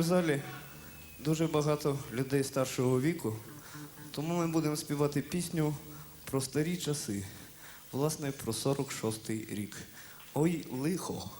в залі дуже багато людей старшого віку, тому ми будемо співати пісню про старі часи, власне, про 46-й рік. Ой, лихо.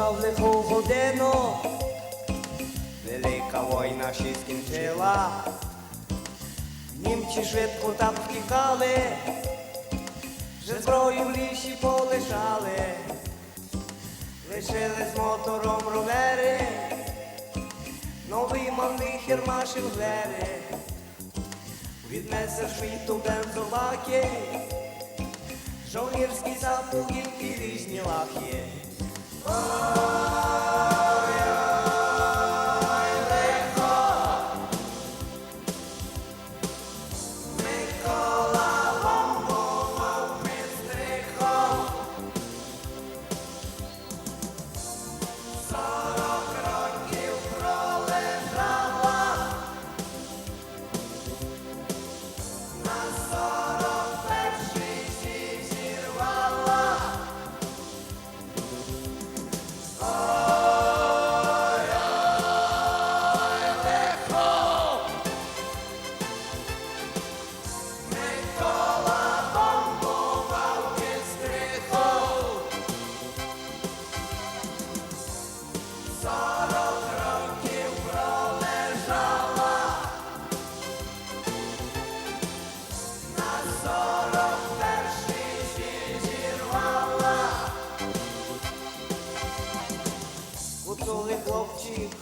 Сталося в лиху годину, велика війна ще скінчила. Німці швидко так втікали, вже зброю в лісі полишали, лишили з мотором ровери, новий малий хермашив двері, від месершміту бензолаки, жовнірські сапоги і різні лахи. Oh!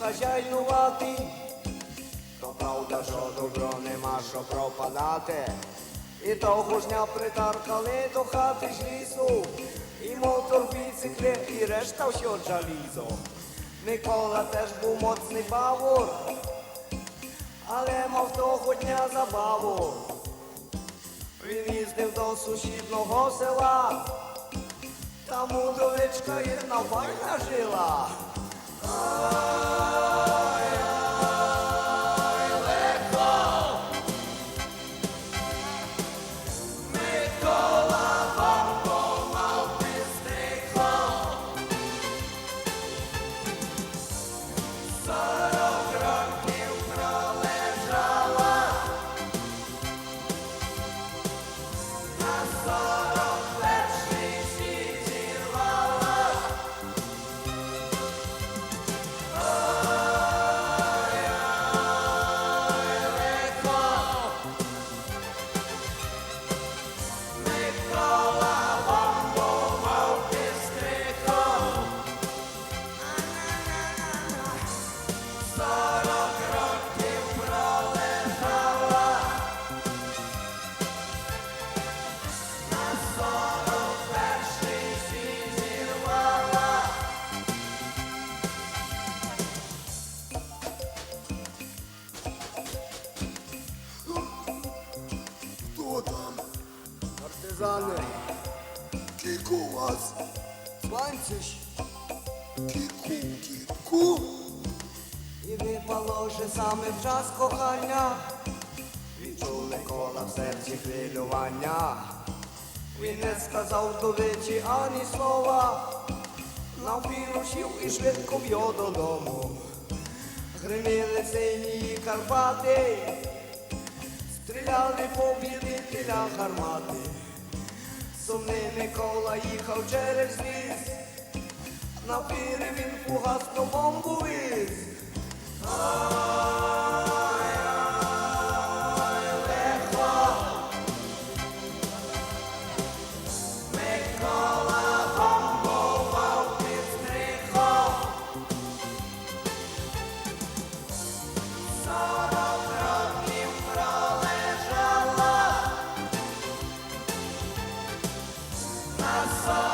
Хазяйнувати, то правда, що добро нема що пропадати. І того ж дня притаркали до хати з лісу, і мотор, біцикли, і решта все жалізо. Микола теж був моцний бавур, але мав того дня забаву. Він їздив до сусіднього села, там удовичка єдна файна жила. Вас? панциш, Кіку, кіку? і випало же саме в час кохання. Відчули кола в серці хвилювання. Він не сказав вдовичі ані слова. Навпірушів і швидко в'йо додому. Гриміли сині Карпати, стріляли по білі білителях гармати. Сумний Микола їхав через ліс, на пірі він фугасну бомбу віз. coração.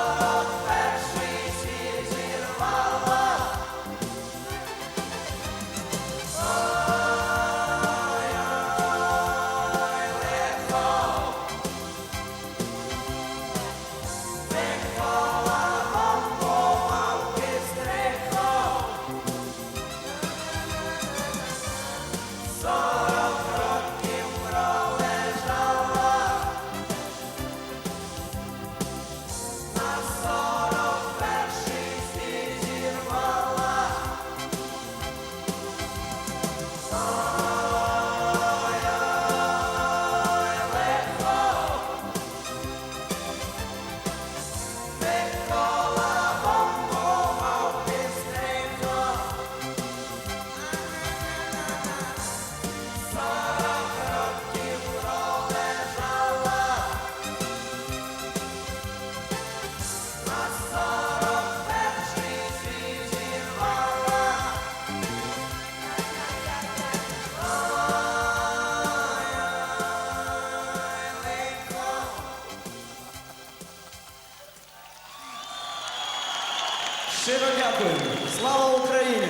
Щиро дякуємо. Слава Україні!